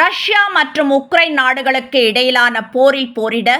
Russia மற்றும் Ukraine நாடுகளுக்கு இடையிலான போரில் போரிட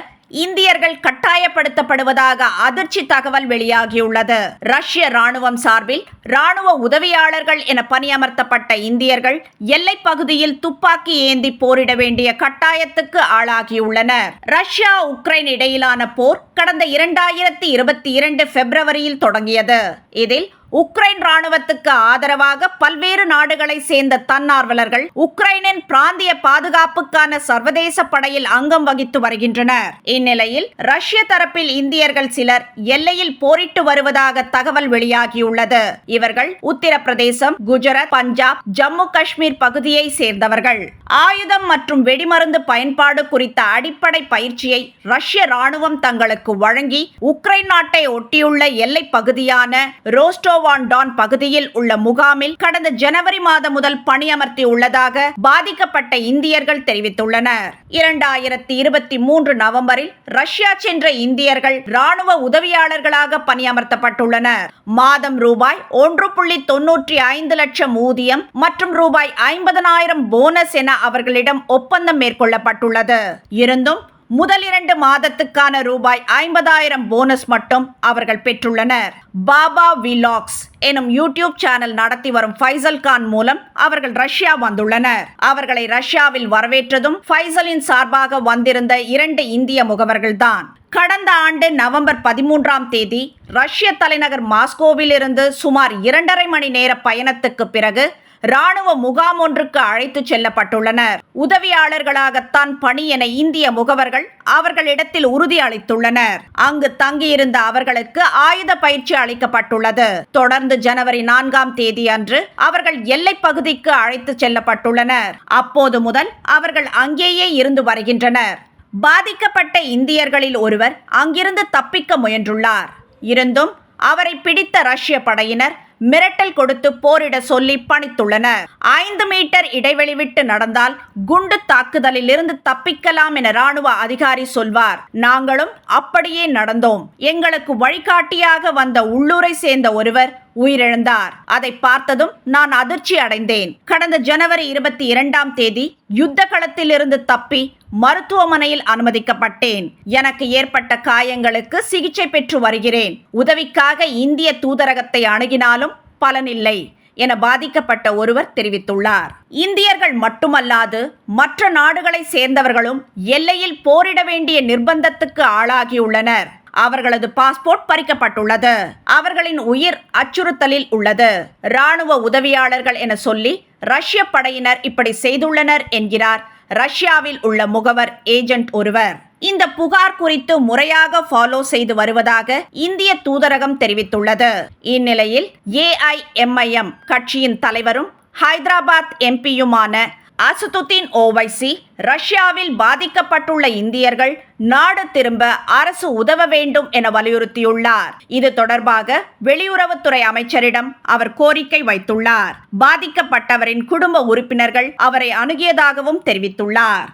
இந்தியர்கள் கட்டாயப்படுத்தப்படுவதாக அதிர்ச்சி தகவல் வெளியாகியுள்ளது. ரஷ்ய ராணுவம் சார்பில் ராணுவ உதவியாளர்கள் என பணியமர்த்தப்பட்ட இந்தியர்கள் எல்லை பகுதியில் துப்பாக்கி ஏந்தி போரிட வேண்டிய கட்டாயத்துக்கு ஆளாகியுள்ளனர். ரஷ்யா உக்ரைன் இடையிலான போர் கடந்த இரண்டாயிரத்தி இருபத்தி இரண்டு பிப்ரவரியில் தொடங்கியது. இதில் உக்ரைன் ராணுவத்துக்கு ஆதரவாக பல்வேறு நாடுகளை சேர்ந்த தன்னார்வலர்கள் உக்ரைனின் பிராந்திய பாதுகாப்புக்கான சர்வதேச படையில் அங்கம் வகித்து வருகின்றனர். இந்நிலையில் ரஷ்ய தரப்பில் இந்தியர்கள் சிலர் எல்லையில் போரிட்டு வருவதாக தகவல் வெளியாகியுள்ளது. இவர்கள் உத்தரப்பிரதேசம் குஜராத் பஞ்சாப் ஜம்மு காஷ்மீர் பகுதியை சேர்ந்தவர்கள். ஆயுதம் மற்றும் வெடிமருந்து பயன்பாடு குறித்த அடிப்படை பயிற்சியை ரஷ்ய ராணுவம் தங்களுக்கு வழங்கி உக்ரைன் நாட்டை ஒட்டியுள்ள எல்லை பகுதியான ரோஸ்டோ டான் பகுதியில் உள்ள முகாமில் கடந்த ஜனவரி மாதம் முதல் பணியமர்த்தி உள்ளதாக பாதிக்கப்பட்ட இந்தியர்கள் தெரிவித்துள்ளனர். இரண்டாயிரத்தி இருபத்தி மூன்று நவம்பரில் ரஷ்யா சென்ற இந்தியர்கள் ராணுவ உதவியாளர்களாக பணியமர்த்தப்பட்டுள்ளனர் மாதம் ரூபாய் ஒன்று புள்ளி தொன்னூற்றி ஐந்து லட்சம் ஊதியம் மற்றும் ரூபாய் ஐம்பதனாயிரம் போனஸ் என அவர்களிடம் ஒப்பந்தம் மேற்கொள்ளப்பட்டுள்ளது. இருந்தும் முதல் இரண்டு மாதத்துக்கான ரூபாய் ஐம்பதாயிரம் போனஸ் மட்டும் அவர்கள் பெற்றுள்ளனர். பாபா விலாக்ஸ் எனும் யூடியூப் சேனல் நடத்தி வரும் ஃபைசல் கான் மூலம் அவர்கள் ரஷ்யா வந்துள்ளனர். அவர்களை ரஷ்யாவில் வரவேற்றதும் ஃபைசலின் சார்பாக வந்திருந்த இரண்டு இந்திய முகவர்கள்தான். கடந்த ஆண்டு நவம்பர் பதிமூன்றாம் தேதி ரஷ்ய தலைநகர் மாஸ்கோவில் இருந்து சுமார் இரண்டரை மணி நேர பயணத்துக்கு பிறகு ராணுவ முகாம் ஒன்றுக்கு அழைத்துச் செல்லப்பட்டுள்ளனர். உதவியாளர்களாகத்தான் பணி என இந்திய முகவர்கள் அவர்களிடத்தில் உறுதி அளித்துள்ளனர். அங்கு தங்கியிருந்த அவர்களுக்கு ஆயுத பயிற்சி அளிக்கப்பட்டுள்ளது. தொடர்ந்து ஜனவரி நான்காம் தேதி அன்று அவர்கள் எல்லை பகுதிக்கு அழைத்துச் செல்லப்பட்டுள்ளனர். அப்போது முதல் அவர்கள் அங்கேயே இருந்து வருகின்றனர். பாதிக்கப்பட்ட இந்தியர்களில் ஒருவர் அங்கிருந்து தப்பிக்க முயன்றுள்ளார். இருந்தும் அவரை பிடித்த ரஷ்ய படையினர் மிரட்டல் கொடுத்து போரிட சொல்லி பணித்துள்ளனர் ஐந்து மீட்டர் இடைவெளி விட்டு நடந்தால் குண்டு தாக்குதலில் இருந்து தப்பிக்கலாம் என ராணுவ அதிகாரி சொல்வார். நாங்களும் அப்படியே நடந்தோம். எங்களுக்கு வழிகாட்டியாக வந்த உள்ளூரை சேர்ந்த ஒருவர் உயிரிழந்தார். அதை பார்த்ததும் நான் அதிர்ச்சி அடைந்தேன் கடந்த ஜனவரி இருபத்தி இரண்டாம் தேதி யுத்த களத்தில் இருந்து தப்பி மருத்துவமனையில் அனுமதிக்கப்பட்டேன். எனக்கு ஏற்பட்ட காயங்களுக்கு சிகிச்சை பெற்று வருகிறேன். உதவிக்காக இந்திய தூதரகத்தை அணுகினாலும் பலனில்லை என பாதிக்கப்பட்ட ஒருவர் தெரிவித்துள்ளார். இந்தியர்கள் மட்டுமல்லாது மற்ற நாடுகளை சேர்ந்தவர்களும் எல்லையில் போரிட வேண்டிய நிர்பந்தத்துக்கு ஆளாகியுள்ளனர். அவர்களது பாஸ்போர்ட் பறிக்கப்பட்டுள்ளது. அவர்களின் உயிர் அச்சுறுத்தலில் உள்ளது. ராணுவ உதவியாளர்கள் என சொல்லி ரஷ்ய படையினர் இப்படி செய்துள்ளனர் என்கிறார் ரஷ்யாவில் உள்ள முகவர் ஏஜென்ட் ஒருவர். இந்த புகார் குறித்து முறையாக ஃபாலோ செய்து வருவதாக இந்திய தூதரகம் தெரிவித்துள்ளது. இந்நிலையில் ஏஐஎம்ஐஎம் கட்சியின் தலைவரும் ஹைதராபாத் எம்பியுமான அசதுத்தீன் ஓவைசி ரஷ்யாவில் பாதிக்கப்பட்டுள்ள இந்தியர்கள் நாடு திரும்ப அரசு உதவ வேண்டும் என வலியுறுத்தியுள்ளார். இது தொடர்பாக வெளியுறவுத்துறை அமைச்சரிடம் அவர் கோரிக்கை வைத்துள்ளார். பாதிக்கப்பட்டவரின் குடும்ப உறுப்பினர்கள் அவரை அணுகியதாகவும் தெரிவித்துள்ளார்.